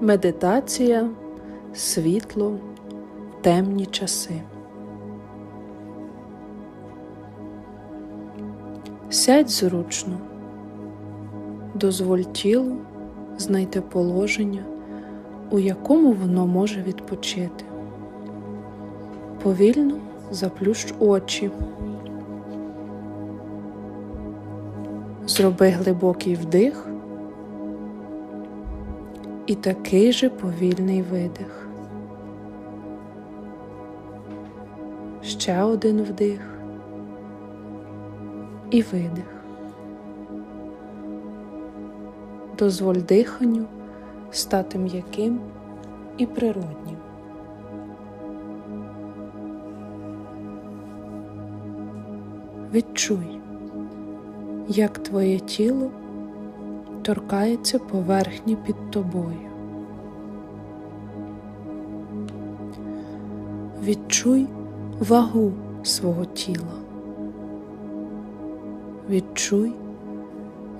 Медитація, світло, темні часи. Сядь зручно, дозволь тілу знайти положення, у якому воно може відпочити. Повільно заплющ очі. Зроби глибокий вдих і такий же повільний видих. Ще один вдих і видих. Дозволь диханню стати м'яким і природнім. Відчуй, як твоє тіло торкається поверхні під тобою. Відчуй вагу свого тіла. Відчуй,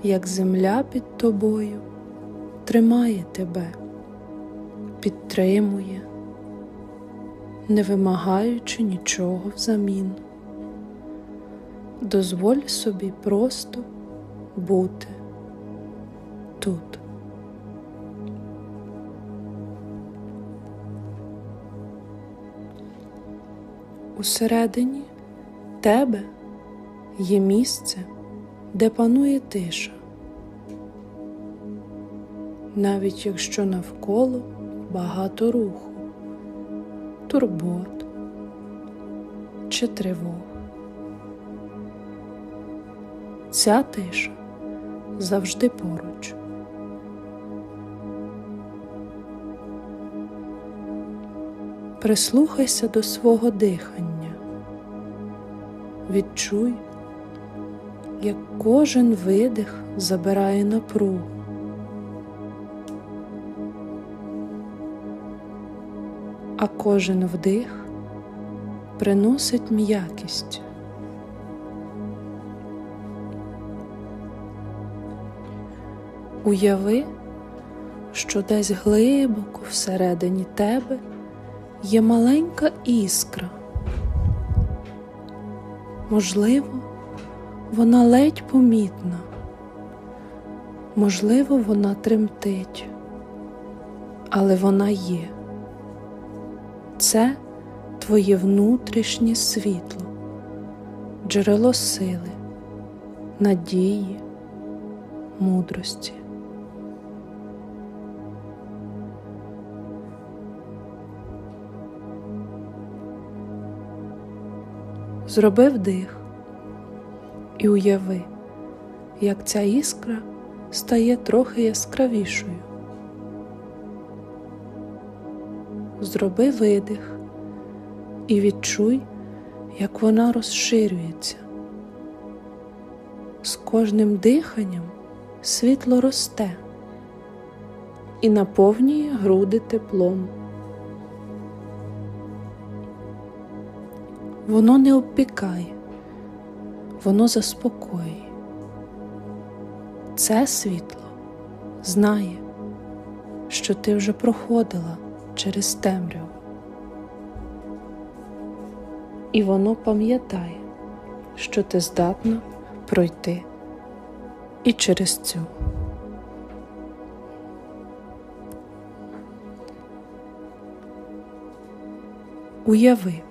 як земля під тобою тримає тебе, підтримує, не вимагаючи нічого взамін. Дозволь собі просто бути тут. Усередині тебе є місце, де панує тиша, навіть якщо навколо багато руху, турбот чи тривог. Ця тиша завжди поруч. Прислухайся до свого дихання, відчуй, як кожен видих забирає напругу. А кожен вдих приносить м'якість. Уяви, що десь глибоко всередині тебе є маленька іскра. Можливо, вона ледь помітна, можливо, вона тремтить, але вона є. Це твоє внутрішнє світло, джерело сили, надії, мудрості. Зроби вдих і уяви, як ця іскра стає трохи яскравішою. Зроби видих і відчуй, як вона розширюється. З кожним диханням світло росте і наповнює груди теплом. Воно не обпікає, воно заспокоює. Це світло знає, що ти вже проходила через темряву. І воно пам'ятає, що ти здатна пройти і через цю. Уяви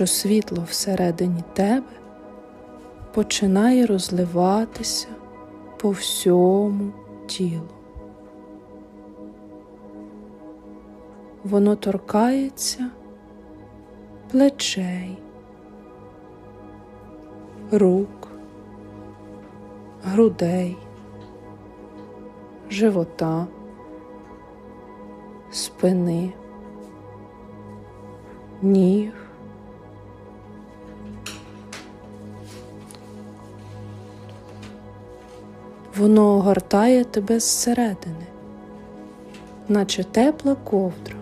що світло всередині тебе починає розливатися по всьому тілу. Воно торкається плечей, рук, грудей, живота, спини, ніг. Воно огортає тебе зсередини, наче тепла ковдра.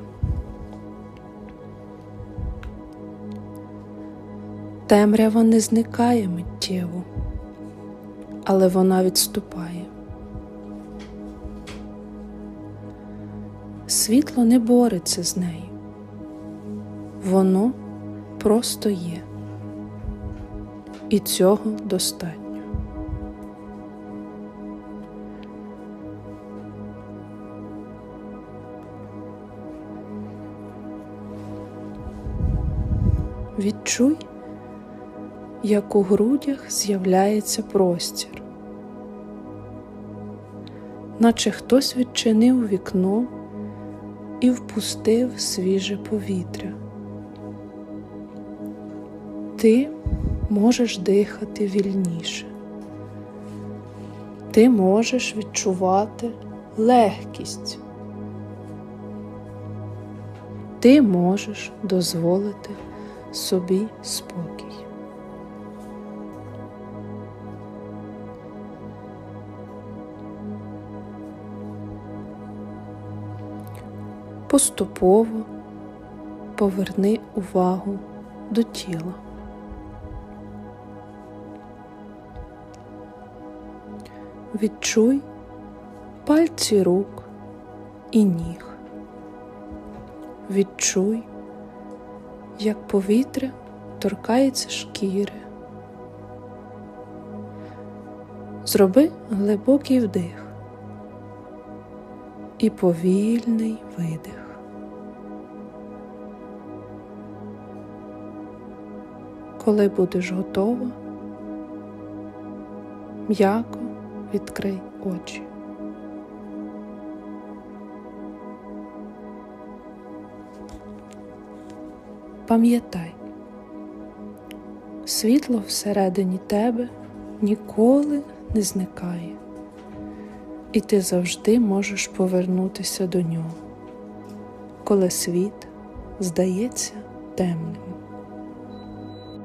Темрява не зникає миттєво, але вона відступає. Світло не бореться з нею. Воно просто є. І цього достатньо. Відчуй, як у грудях з'являється простір, наче хтось відчинив вікно і впустив свіже повітря. Ти можеш дихати вільніше. Ти можеш відчувати легкість. Ти можеш дозволити собі спокій. Поступово поверни увагу до тіла. Відчуй пальці рук і ніг. Відчуй, як повітря торкається шкіри. Зроби глибокий вдих і повільний видих. Коли будеш готова, м'яко відкрий очі. Пам'ятай, світло всередині тебе ніколи не зникає, і ти завжди можеш повернутися до нього, коли світ здається темним.